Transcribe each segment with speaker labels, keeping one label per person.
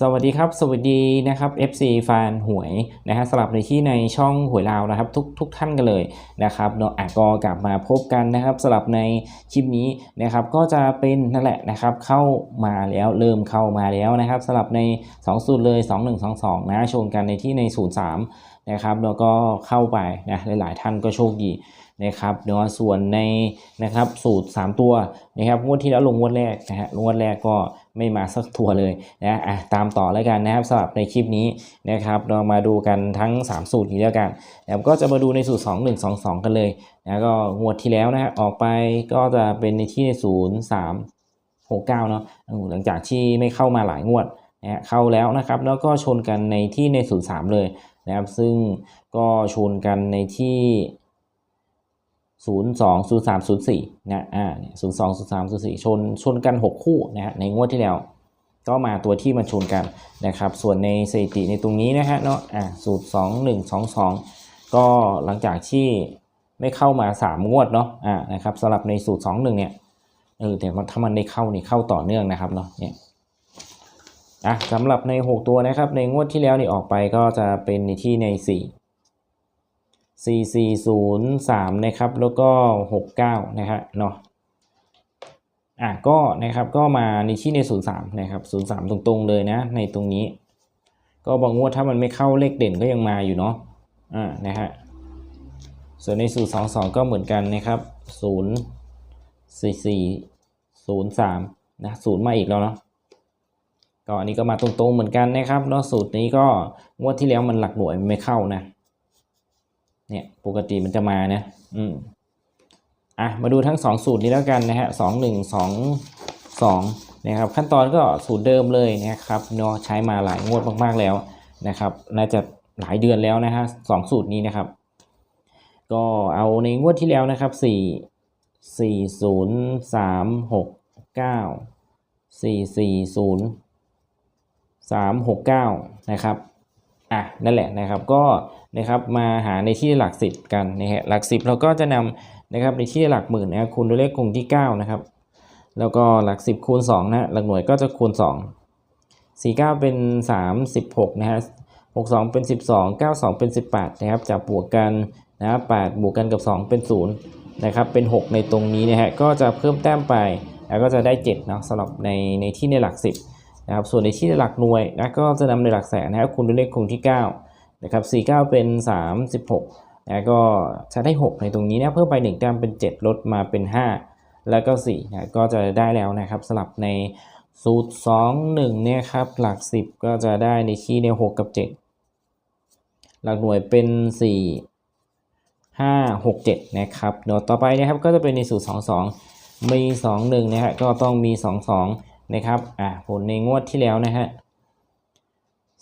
Speaker 1: สวัสดีครับ สวัสดีนะครับ FC แฟนหวยนะฮะสลับในที่ในช่องหวยลาวนะครับ ทุกทุกท่านกันเลยนะครับเนาะอะก็กลับมาพบกันนะครับสลับในคลิปนี้นะครับ ก็จะเป็นนั่นแหละนะครับ เข้ามาแล้วเริ่มเข้ามาแล้วนะครับสลับใน 2 สูตรเลย 2122 นะชนกันในที่ใน 03 นะครับแล้วก็เข้าไปนะหลาย ๆ ท่านก็โชคดี นะครับเนาะส่วนในนะครับสูตร 3 ตัวนะครับงวดที่แล้วลงงวดแรกนะฮะงวดแรกก็ไม่มาสักตัวเลยนะอะตามต่อแล้วกันนะครับสำหรับในคลิปนี้นะครับเรามาดูกันทั้ง 3 สูตรนี้แล้วกันนะครับก็จะมาดูในสูตร 2 1 2 2 กันเลยนะก็งวดที่แล้วนะฮะออกไปก็จะเป็นในที่ใน0 3 6 9เนาะเออหลังจากที่ไม่เข้ามาหลายงวดนะเข้าแล้วนะครับแล้วก็ชนกันในที่ใน0 3เลยนะครับซึ่งก็ชนกันในที่ 0 2 0 3 0 4นะอ่า0 2 0 3 0 4 ชนชนกัน 6 คู่นะฮะในงวดที่แล้ว ก็มาตัวที่มาชนกันนะครับ ส่วนในสถิติในตรงนี้นะฮะเนาะอ่าสูตร2 1 2 2 ก็หลังจากที่ไม่เข้ามา 3 งวดเนาะอ่านะครับสำหรับในสูตร 2 1 เนี่ยเออแต่ถ้ามันได้เข้านี่เข้าต่อเนื่องนะครับเนาะเนี่ยอะสำหรับใน 6 ตัวนะครับ ในงวดที่แล้วนี่ออกไปก็จะเป็นในที่ใน 4 4403 นะครับ แล้วก็ 69 นะครับเนาะอะก็นะครับก็มาในที่ใน 03 นะครับ 03 ตรงๆเลยนะ ในตรงนี้ ก็บางงวดถ้ามันไม่เข้าเลขเด่นก็ยังมาอยู่เนาะอ่านะฮะส่วนในสูตร22 ก็เหมือนกันนะครับ 0 44 03 นะศูนย์มาอีกแล้วเนาะก็อันนี้ก็มาตรงๆเหมือนกันนะครับเนาะสูตรนี้ก็งวดที่แล้วมันหลักหน่วยไม่เข้านะ เนี่ยปกติมันจะมานะอืมอะมาดูทั้ง 2 สูตรนี้แล้วกันนะฮะสองหนึ่งสองสองนะครับขั้นตอนก็สูตรเดิมเลยนะครับเนาะใช้มาหลายงวดมากๆแล้วนะครับ น่าจะหลายเดือนแล้วนะฮะสองสูตรนี้นะครับ ก็เอาในงวดที่แล้วนะครับสี่สี่ศูนย์สามหกเก้าสี่สี่ศูนย์สามหกเก้านะครับ อะนั่นแหละนะครับก็นะครับมาหาในที่หลักสิบกันนะฮะหลักสิบเราก็จะนำนะครับในที่หลักหมื่นนะครับคูณด้วยเลขคงที่9นะครับแล้วก็หลัก 10 คูณ2นะฮะหลักหน่วยก็จะคูณ 2 4 9 เป็น 36นะฮะ62 เป็น 12 92 เป็น 18นะครับจับบวกกันนะ8บวกกันกับ 2 เป็น0นะครับเป็น 6 ในตรงนี้นะฮะก็จะเพิ่มแต้มไปแล้วก็จะได้7เนาะสำหรับในในที่ในหลัก 10 นะครับส่วนในที่หลักหน่วยนะก็จะนำในหลักแสนนะครับคูณด้วยเลขคงที่9นะครับ49 เป็น 36นะก็จะได้ 6 ในตรงนี้นะเพิ่มไป1แต้มเป็น 7 ลดมาเป็น 5 แล้วก็4นะก็จะได้แล้วนะครับสลับในสูตร 2 1เนี่ยครับหลัก 10 ก็จะได้ในที่ใน6กับ 7 หลักหน่วยเป็น 4 5 6 7นะครับเดี๋ยวต่อไปนะครับก็จะเป็นในสูตร 2 2 มี 2 1นะฮะก็ต้องมี 2 2 นะครับอะผลในงวดที่แล้วนะฮะ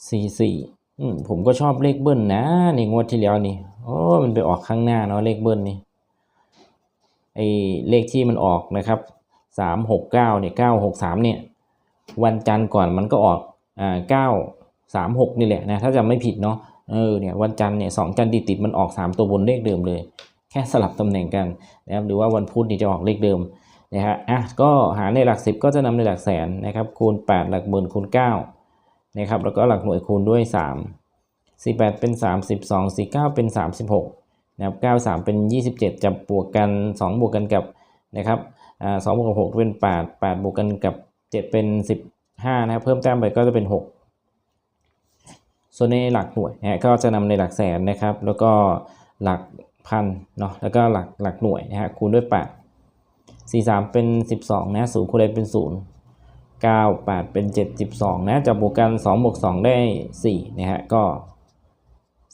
Speaker 1: 4 4อืมผมก็ชอบเลขเบิ้ลนะในงวดที่แล้วนี่โอ้มันไปออกข้างหน้าเนาะเลขเบิ้ลนี่ไอเลขที่มันออกนะครับสามหกเก้าเนี่ยเก้าหกสามเนี่ยวันจันทร์ก่อนมันก็ออกอ่าเก้าสามหกนี่แหละนะถ้าจำไม่ผิดเนาะเออเนี่ยวันจันทร์เนี่ยสองจันทร์ติดติดมันออกสามตัวบนเลขเดิมเลย แค่สลับตำแหน่งกันนะครับหรือว่าวันพุธนี่จะออกเลขเดิม นะฮะอะก็หาในหลักสิบก็จะนำในหลักแสนนะครับคูณแปดหลักหมื่นคูณเก้านะครับแล้วก็หลักหน่วยคูณด้วย 3 48 เป็น 32 49 เป็น 36นะครับ93 เป็น 27 จับบวกกัน 2 บวกกันกับนะครับอ่า2บวกกับ 6 เป็น 8 8 บวกกันกับ 7 เป็น 15นะครับเพิ่มแต้มไปก็จะเป็น 6 ส่วนในหลักหน่วยนะฮะก็จะนำในหลักแสนนะครับแล้วก็หลักพันเนาะแล้วก็หลักหลักหน่วยนะฮะคูณด้วย 8 43 เป็น 12 นะ0คูณอะไรเป็น 0 9 8 เป็น72นะจับบวกกัน2บวก2 ได้ 4 นะฮะ ก็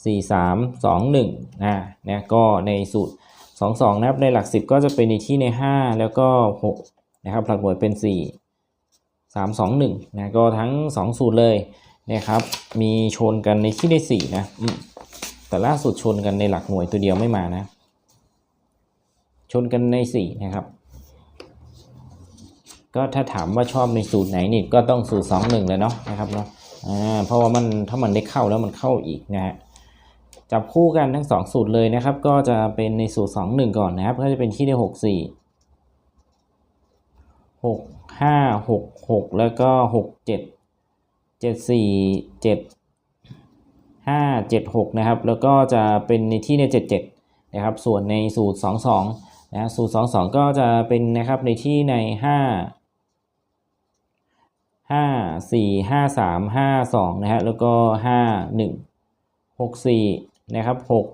Speaker 1: 4 3 2 1นะนะก็ในสูตร 2 2 นะครับในหลัก 10 ก็จะเป็นในที่ใน 5 แล้วก็ 6 นะครับหลักหน่วยเป็น 4 3 2 1นะก็ทั้ง 2 สูตรเลยนะครับ มีชนกันในที่ใน4นะแต่ล่าสุดชนกันในหลักหน่วยตัวเดียวไม่มานะ ชนกันใน 4 นะครับ ก็ถ้าถามว่าชอบในสูตรไหนนี่ก็ต้องสูตรสองหนึ่งเลยเนาะนะครับเนาะอ่าเพราะว่ามันถ้ามันได้เข้าแล้วมันเข้าอีกนะฮะจับคู่กันทั้งสองสูตรเลยนะครับ ก็จะเป็นในสูตรสองหนึ่งก่อนนะครับ ก็จะเป็นที่ได้หกสี่หกห้าหกหกแล้วก็หกเจ็ดเจ็ดสี่เจ็ดห้าเจ็ดหกนะครับ แล้วก็จะเป็นในที่ในเจ็ดเจ็ดนะครับ ส่วนในสูตรสองสองนะสูตรสองสองก็จะเป็นนะครับในที่ในห้า ห้าสี่ห้าสามห้าสองนะฮะแล้วก็ห้าหนึ่งหกสี่นะครับหก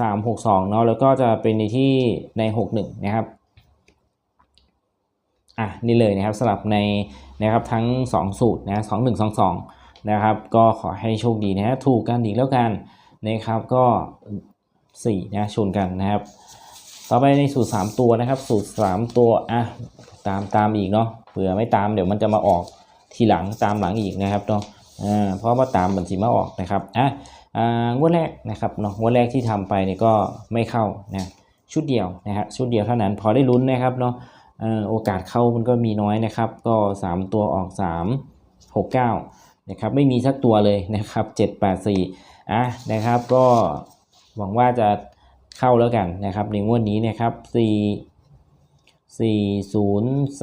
Speaker 1: สามหกสองเนาะแล้วก็จะเป็นในที่ในหกหนึ่งนะครับอะนี่เลยนะครับสลับในนะครับทั้ง 2 สูตรนะสองหนึ่งสองสองนะครับ ก็ขอให้โชคดีนะฮะถูกกันอีกแล้วกันนะครับก็4นะชนกันนะครับ ต่อไปในสูตร 3 ตัวนะครับ สูตร 3 ตัวอะตามตามอีกเนาะเผื่อไม่ตามเดี๋ยวมันจะมาออก ทีหลังตามหลังอีกนะครับเนาะอ่าเพราะว่าตามบัญชีมาออกนะครับอะอ่างวดแรกนะครับเนาะงวดแรกที่ทำไปเนี่ยก็ไม่เข้านะชุดเดียวนะฮะชุดเดียวเท่านั้นพอได้ลุ้นนะครับเนาะเอ่อโอกาสเข้ามันก็มีน้อยนะครับ ก็ 3 ตัวออก 3 6 9นะครับไม่มีสักตัวเลยนะครับ 7 8 4อะนะครับก็หวังว่าจะเข้าแล้วกันนะครับในงวดนี้นะครับ 4 4 0 3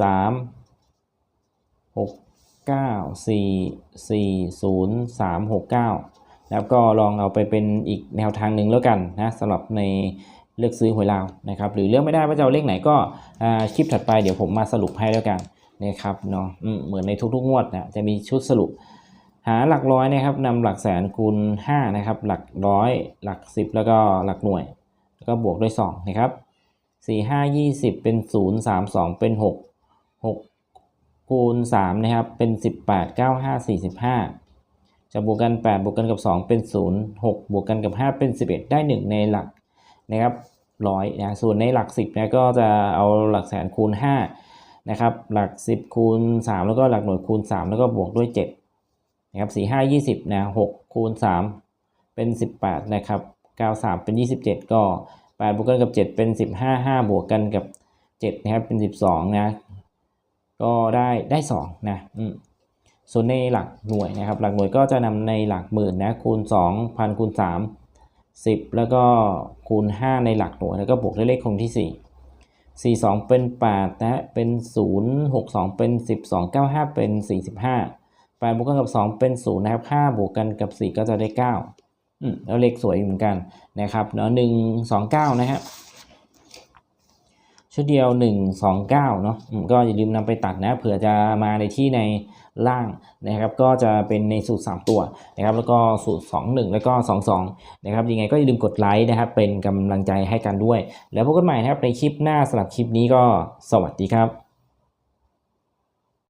Speaker 1: 6 9 4 4 0 3 6 9 แล้วก็ลองเอาไปเป็นอีกแนวทางหนึ่งแล้วกันนะสำหรับในเลือกซื้อหวยลาวนะครับ หรือเลือกไม่ได้ว่าจะเอาเลขไหนก็คลิปถัดไปเดี๋ยวผมมาสรุปให้แล้วกันนะครับเนาะเหมือนในทุกๆงวดนะจะมีชุดสรุป หาหลักร้อยนะครับนำหลักแสนคูณ5นะครับหลักร้อยหลัก 10 แล้วก็หลักหน่วย แล้วก็บวกด้วย2นะครับ4 5 20 เป็น 0 3 2 เป็น 6 6 คูณ3นะครับเป็น 18 9 5 45 จะบวกกัน 8 บวกกันกับ 2 เป็น 0 6 บวกกันกับ 5 เป็น 11 ได้ 1 ในหลักนะครับร้อยนะส่วนในหลัก 10นะก็จะเอาหลักแสนคูณ5นะครับหลัก 10 คูณ 3 แล้วก็หลักหน่วยคูณ 3 แล้วก็บวกด้วย7นะครับ4 5 20นะ6คูณ 3 เป็น 18นะครับ9 3 เป็น 27 ก็ 8 บวกกันกับ 7 เป็น 15 5 บวกกันกับ7นะครับเป็น 12นะ ก็ได้ได้2นะอืมส่วนในหลักหน่วยนะครับ หลักหน่วยก็จะนำในหลักหมื่นนะคูณ2พันคูณ3 10 แล้วก็คูณ 5 ในหลักหน่วยแล้วก็บวกด้วยเลขคงที่ 4 4 2 เป็น8นะฮะเป็น 0 6 2 เป็น 12 9 5 เป็น 45 8บวกกันกับ 2 เป็น 0 นะครับ5บวกกันกับ 4 ก็จะได้9อืมแล้วเลขสวยเหมือนกันนะครับเนาะ1 2 9 นะฮะ ชุดเดียว 1 2 9เนาะก็อย่าลืมนำไปตัดนะเผื่อจะมาในที่ในล่างนะครับ ก็จะเป็นในสูตร 3 ตัวนะครับ แล้วก็สูตร 2 1 แล้วก็ 2 2 นะครับยังไงก็อย่าลืมกดไลค์นะครับ เป็นกำลังใจให้กันด้วย แล้วพบกันใหม่นะครับในคลิปหน้าสำหรับคลิปนี้ก็สวัสดีครับ